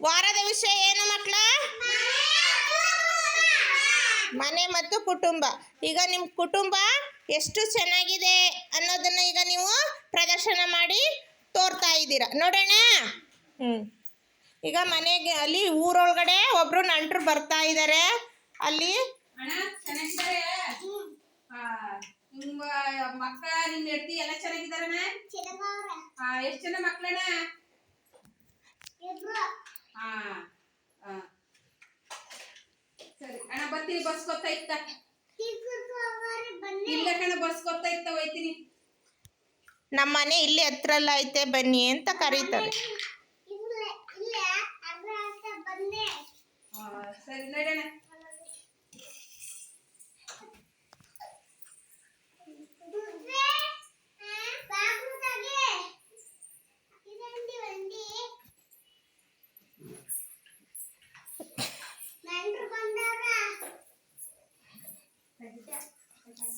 ವಾರದ ವಿಷಯ ಏನು ಮಕ್ಕಳ ಮನೆ ಮತ್ತು ಕುಟುಂಬ. ಈಗ ನಿಮ್ಮ ಕುಟುಂಬ ಎಷ್ಟು ಚೆನ್ನಾಗಿದೆ ಅನ್ನೋದನ್ನ ಈಗ ನೀವು ಪ್ರದರ್ಶನ ಮಾಡಿ ತೋರ್ತಾ ಇದ್ದೀರಾ. ನೋಡೋಣ. ಹ್ಞೂ ಈಗ ಮನೆಗೆ ಅಲ್ಲಿ ಊರೊಳಗಡೆ ಒಬ್ರು ನಂಟರು ಬರ್ತಾ ಇದ್ದಾರೆ ಅಲ್ಲಿ ಅಣ್ಣ ಚೆನ್ನಾಗಿದ್ದಾರೆ? ಆ, ನಿಮ್ಮ ಮಕ್ಕ ನಿಮ್ ಹೆಂಡತಿ ಎಲ್ಲ ಚೆನ್ನಾಗಿದ್ದಾರಣ್ಣ ಎಷ್ಟು ಜನ ಮಕ್ಳಣ್ಣ ಆ. ಸರಿ ಅಣ್ಣ ಬರ್ತೀನಿ ಬಸ್ ಗೊತ್ತಾಯ್ತ? ಇಲ್ಲ ಕಣ ಬಸ್ ಗೊತ್ತಾಯ್ತ ಹೋಯ್ತೀನಿ. ನಮ್ಮ ಮನೆ ಇಲ್ಲಿ ಹತ್ರಲ್ಲ ಐತೆ ಬನ್ನಿ ಅಂತ ಕರೀತಾರೆ. ಸರಿ ನಡೋಣ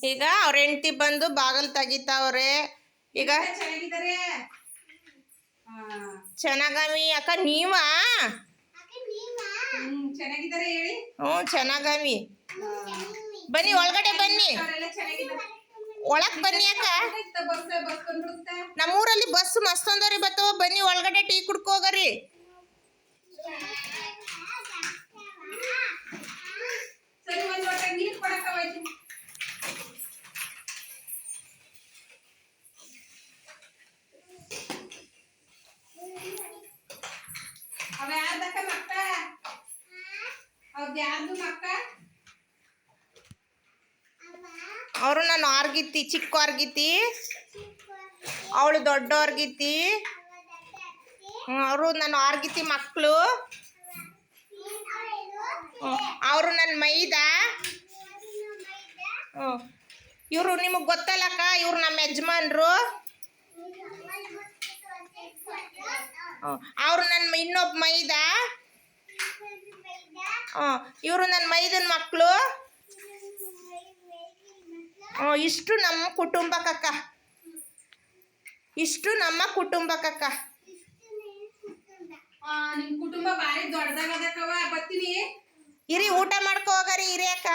ಈಗ ಅವ್ರ ಹೆಂಡತಿ ಬಂದು ಬಾಗಲ್ ತೆಗಿತಾವ್ರೆ ಈಗ ಚೆನ್ನಾಗವಿ ಅಕ್ಕ ನೀವಾ? ಹ್ಮ್ ಚೆನ್ನಾಗಿದ್ದಾರೆ ಹೇಳಿ. ಹ್ಞೂ ಚೆನ್ನಾಗವಿ ಬನ್ನಿ ಒಳಗಡೆ ಬನ್ನಿ. ಒಳಗ್ ಬನ್ನಿ ಅಕ್ಕ. ನಮ್ಮೂರಲ್ಲಿ ಬಸ್ ಮಸ್ತೊಂದವ್ರಿ ಬರ್ತಾವ ಬನ್ನಿ ಒಳಗಡೆ ಟೀ ಕುಡ್ಕೋಗರಿ ಯಾರ್ದು ಮಕ್ಕ? ಅವರು ನಾನು ಆರ್ಗಿತ್ತಿ, ಚಿಕ್ಕ ಆರ್ಗಿತ್ತಿ. ಅವಳು ದೊಡ್ಡ ಆರ್ಗಿತ್ತಿ. ಅವರು ನಾನು ಆರ್ಗಿತ್ತಿ ಮಕ್ಕಳು. ಅವರು ನನ್ನ ಮೈದ. ಇವರು ನಿಮಗೆ ಗೊತ್ತಲ್ಲಕ್ಕ? ಇವರು ನಮ್ಮ ಯಜಮಾನ್ರು. ಅವರು ನನ್ನ ಇನ್ನೊಬ್ಬ ಮೈದ. ಇವರು ನನ್ನ ಮೈದನ ಮಕ್ಕಳು ಇಷ್ಟು ನಮ್ಮ ಕುಟುಂಬಕ್ಕಕ್ಕ ಇಷ್ಟು ನಮ್ಮ ಕುಟುಂಬಕ್ಕಕ್ಕ ಆ, ನಿಮ್ ಕುಟುಂಬ ಬಾರಿ ದೊಡ್ಡದಾಗದಕ್ಕವ ಬರ್ತೀನಿ. ಇರಿ ಊಟ ಮಾಡ್ಕೊ ಹೋಗರಿ ಇರಿ ಅಕ್ಕ.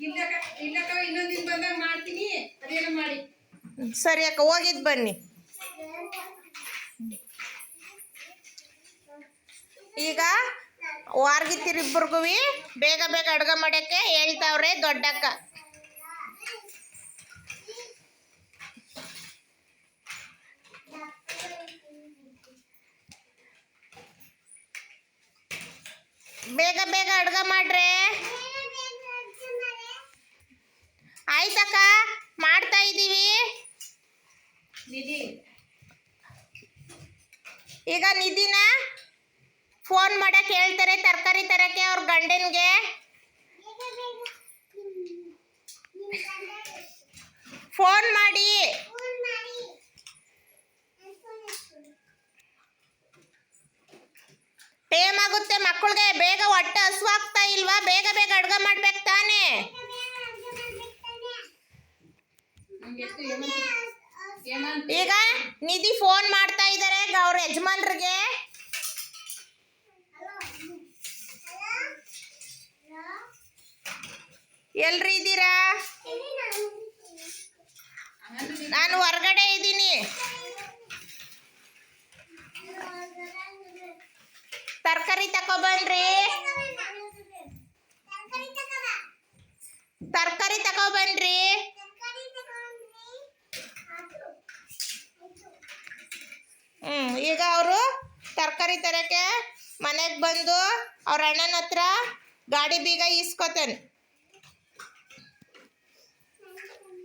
ಇಲ್ಲಕ್ಕ ಇಲ್ಲಕ್ಕ ಇನ್ನೊಂದಿನ ಬಂದಾಗ ಮಾಡ್ತೀನಿ. ಅದೇನೋ ಮಾಡಿ. ಸರಿ ಅಕ್ಕ ಹೋಗಿದ್ ಬನ್ನಿ. ಈಗ ವಾರ್ಗಿತ್ತಿರಿಬ್ಬರಿಗೂ ಬೇಗ ಬೇಗ ಅಡುಗೆ ಮಾಡೋಕ್ಕೆ ಹೇಳ್ತಾವ್ರೆ ದೊಡ್ಡಕ್ಕ. ಬೇಗ ಬೇಗ ಅಡುಗೆ ಮಾಡ್ರೆ? ಆಯ್ತಕ್ಕ ಮಾಡ್ತಾ ಇದ್ದೀವಿ ಈಗ ನಿಧಿನ ಫೋನ್ ಮಾಡಕ್ಕೆ ಹೇಳ್ತಾರೆ ತರಕಾರಿ ತರಕ್ಕೆ ಅವ್ರ ಗಂಡನಿಗೆ. ಫೋನ್ ಮಾಡಿ. ಟೈಮ್ ಆಗುತ್ತೆ, ಮಕ್ಕಳಿಗೆ ಬೇಗ ಹೊಟ್ಟೆ ಹಸುವಾಗ್ತಾ ಇಲ್ವಾ? ಬೇಗ ಬೇಗ ಅಡ್ಗೆ ಮಾಡ್ಬೇಕು ತಾನೇ. ಈಗ ನಿಧಿ ಫೋನ್ ಮಾಡ್ತಾ ಇದ್ದಾರೆ ಅವ್ರ ಯಜಮಾನ್ರಿಗೆ. ಎಲ್ರಿ ಇದ್ದೀರಾ? ನಾನು ಹೊರಗಡೆ ಇದ್ದೀನಿ. ತರಕಾರಿ ತಕೊಬನ್ರಿ ತರಕಾರಿ ತಕೊಬನ್ರಿ ಹ್ಮ್, ಈಗ ಅವರು ತರಕಾರಿ ತರಕ್ಕೆ ಮನೆಗೆ ಬಂದು ಅವ್ರ ಅಣ್ಣನ ಹತ್ರ ಗಾಡಿ ಬೀಗ ಈಸ್ಕೊತಾನೆ.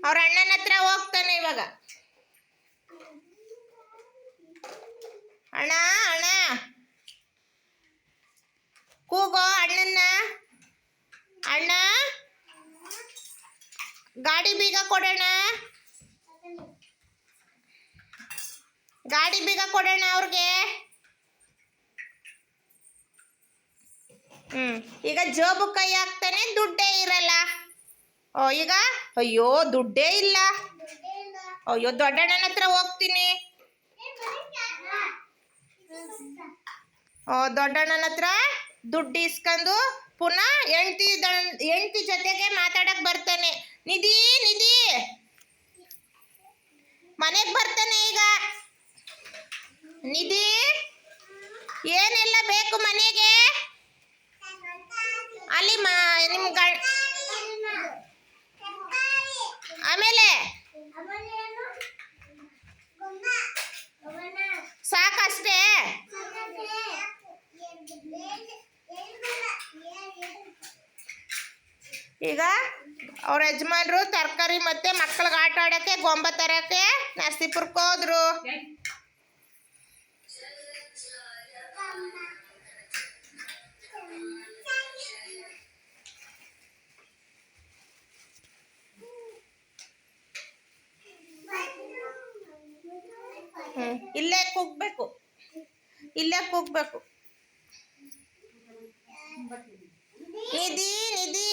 ಅವ್ರ ಅಣ್ಣನ ಹತ್ರ ಹೋಗ್ತಾನೆ ಇವಾಗ. ಅಣ್ಣ ಅಣ್ಣ. ಕೂಗೋ ಅಣ್ಣನ್ನ. ಅಣ್ಣ. ಗಾಡಿ ಬೀಗ ಕೊಡೋಣ. ಗಾಡಿ ಬೀಗ ಕೊಡೋಣ ಅವ್ರಿಗೆ. ಹ್ಮ್, ಈಗ ಜೋಬು ಕೈ ಹಾಕ್ತಾನೆ, ದುಡ್ಡೇ ಇರಲ್ಲ. ಈಗ? ಅಯ್ಯೋ ದುಡ್ಡೇ ಇಲ್ಲ. ಅಯ್ಯೋ ದೊಡ್ಡಣ್ಣನ ಹತ್ರ ಹೋಗ್ತೀನಿ. ಓ, ದೊಡ್ಡಣ್ಣನ ಹತ್ರ ದುಡ್ಡು ಇಸ್ಕೊಂಡು ಪುನಃ ಹೆಂಡ್ತಿ ಹೆಂಡ್ತಿ ಜೊತೆಗೆ ಮಾತಾಡಕ್ ಬರ್ತಾನೆ. ನಿಧಿ ನಿಧಿ. ಮನೆಗೆ ಬರ್ತಾನೆ ಈಗ. ನಿಧಿ ಏನೆಲ್ಲ ಬೇಕು ಮನೆಗೆ? ಈಗ ಅವ್ರ ಯಜಮಾನ್ರು ತರಕಾರಿ ಮತ್ತೆ ಮಕ್ಕಳಿಗೆ ಆಟ ಆಡೋಕ್ಕೆ, ಗೊಂಬೆ ತರಕ್ಕೆ ನರಸೀಪುರಕ್ಕೆ ಹೋದ್ರು. ಇಲ್ಲೇ ಕುಗ್ಬೇಕು. ಇಲ್ಲೇ ಕುಗ್ಬೇಕು. ನಿಧಿ ನಿಧಿ.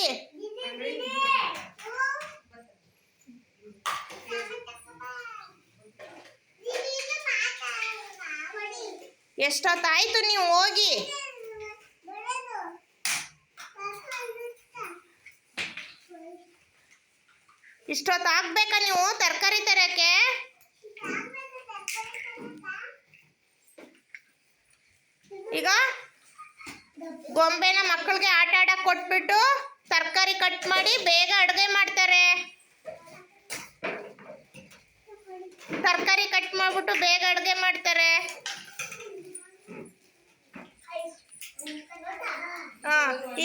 ಎಷ್ಟೊತ್ತಾಯ್ತು ನೀವು ಹೋಗಿ? ಇಷ್ಟೊತ್ತು ಆಗ್ಬೇಕಾ ನೀವು ತರಕಾರಿ ತರಕ್ಕೆ ಈಗ ಗೊಂಬೆನ ಮಕ್ಕಳಿಗೆ ಆಟ ಆಡಕ್ ಕೊಟ್ಬಿಟ್ಟು ತರಕಾರಿ ಕಟ್ ಮಾಡಿ ಬೇಗ ಅಡುಗೆ ಮಾಡ್ತಾರೆ. ತರಕಾರಿ ಕಟ್ ಮಾಡ್ಬಿಟ್ಟು ಬೇಗ ಅಡುಗೆ ಮಾಡ್ತಾರೆ.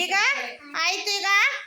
ಈಗ? ಆಯ್ತು ಈಗ?